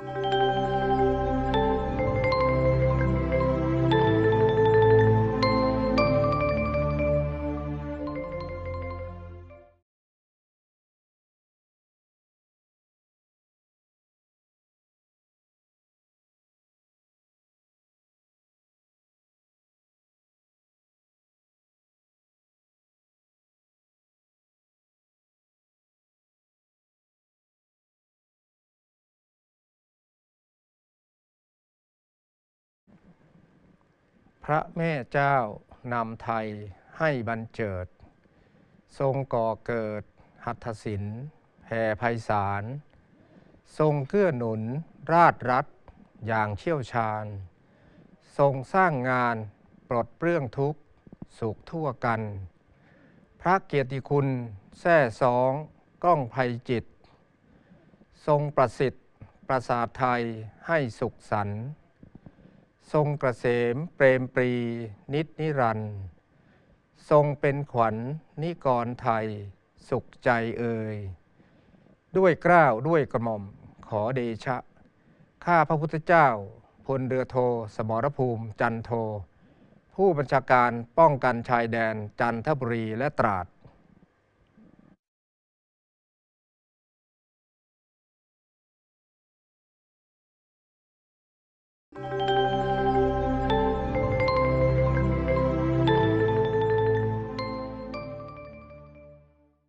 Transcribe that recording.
you พระแม่เจ้านำไทยให้บรรเจิด ทรงก่อเกิดหัตถศิลป์แผ่ไพศาล ทรงเกื้อหนุนราชรัฐอย่างเชี่ยวชาญ ทรงสร้างงานปลดเปลื้องทุกข์สุขทั่วกัน พระเกียรติคุณแท่สองก้องภัยจิต ทรงประสิทธิ์ประสาทไทยให้สุขสันต์ ทรงกระเสมเปรมปรี นิดนิรันดร์ทรงเป็นขวัญนิกรไทย สุขใจเอ่ยด้วยกล้าวด้วยกระหม่อมขอเดชะ ข้าพระพุทธเจ้า พลเรือโท สมรภูมิจันโท ผู้บัญชาการป้องกันชายแดนจันทบุรีและตราด Thank